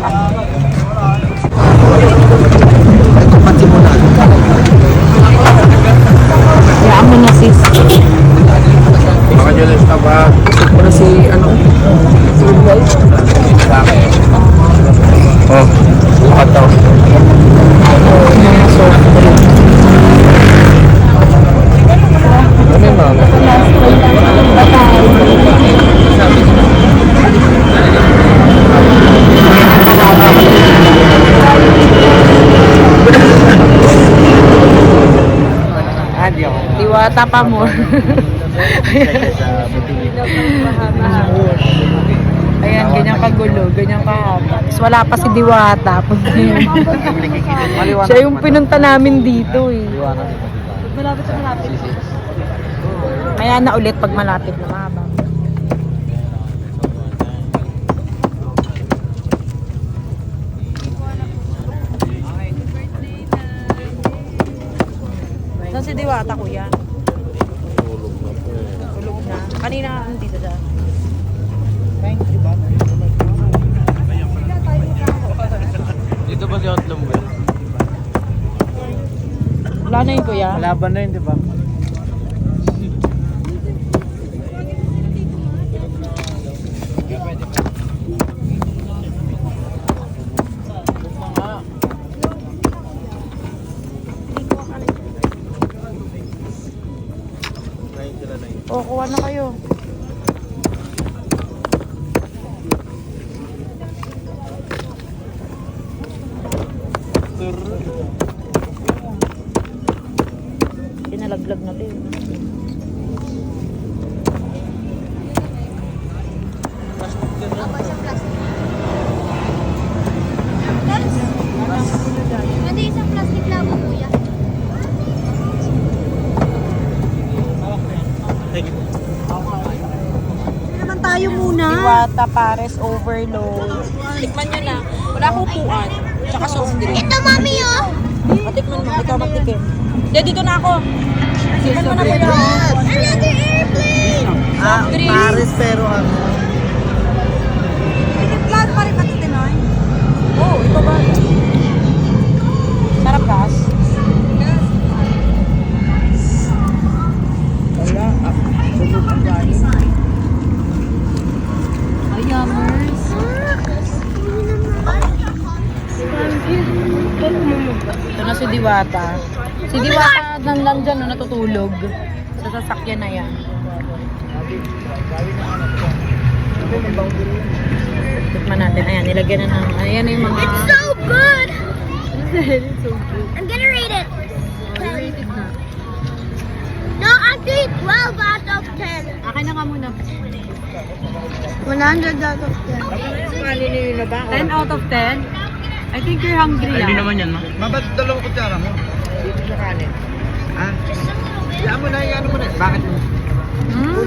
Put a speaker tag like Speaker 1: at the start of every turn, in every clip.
Speaker 1: Thank
Speaker 2: you. Pa mo. Ayan, ganyan kagulo, ganyan kahaba. Wala pa si Diwata. Siya yung pinunta namin dito eh. Malapit sa malapit. Kaya na ulit pag malapit na mahaba. Saan si Diwata, kuya? Tulog na. Kanina nandito siya.
Speaker 1: Dito ba si Otlong ba?
Speaker 2: Wala na yun, kuya.
Speaker 1: Laban na yun, di ba?
Speaker 2: O, kuha na kayo. Pinalaglag natin.
Speaker 3: Tayo muna.
Speaker 2: Diwata, pares, overload. Tikman nyo na. Wala akong upuan. Tsaka soft drink.
Speaker 4: Ito, mami, oh!
Speaker 2: Matikman mo. Ikaw magtikim. Hindi, dito na ako. Tikman mo na kuya.
Speaker 4: Another airplane!
Speaker 2: Ah,
Speaker 3: Paris pero ano. Piniplan pa rin pati Tinoy.
Speaker 2: Oo, oh, ito ba? Sarap gas.
Speaker 3: Wala. Ah, tulog ang galing.
Speaker 2: Ayamers. Ito na si Diwata. Si Diwata nandan dyan, no, natutulog. Sa sasakyan na yan. Tikman natin. Ayan, nilagyan na ng... Ayan na yung mga...
Speaker 4: So good!
Speaker 2: It's so good.
Speaker 4: I'm gonna rate it.
Speaker 2: It na.
Speaker 4: No, doing 12 out of 10.
Speaker 2: Akin na ka muna.
Speaker 4: 100 out of 10.
Speaker 2: 10 out of 10? I think you're hungry
Speaker 1: Hindi
Speaker 2: ah.
Speaker 1: naman yan, ma.
Speaker 5: Mabat dalawang kutsara mo. Dito sa kanin. Ha? Yan mo na, yan mo na. Bakit?
Speaker 2: Hmm?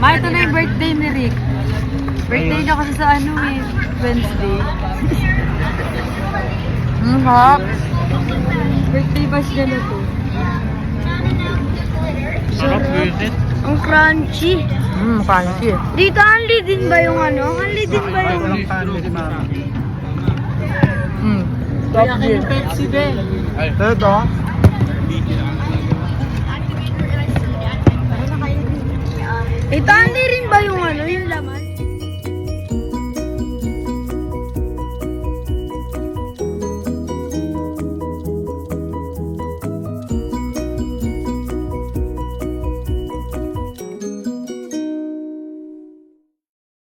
Speaker 2: Ma, ito na yung birthday ni Rick. Birthday niya kasi sa ano eh, Wednesday. Hmm, hap. Birthday bash niya na to.
Speaker 1: Sarap, visit.
Speaker 4: Ang crunchy.
Speaker 2: Hmm, fancy.
Speaker 4: Dito, only din ba yung ano? Only din ba yung...
Speaker 5: Walang kanin si mama.
Speaker 2: Top gear. Pepsi, be.
Speaker 5: Ito?
Speaker 4: Ito, only rin ba yung ano? Yung?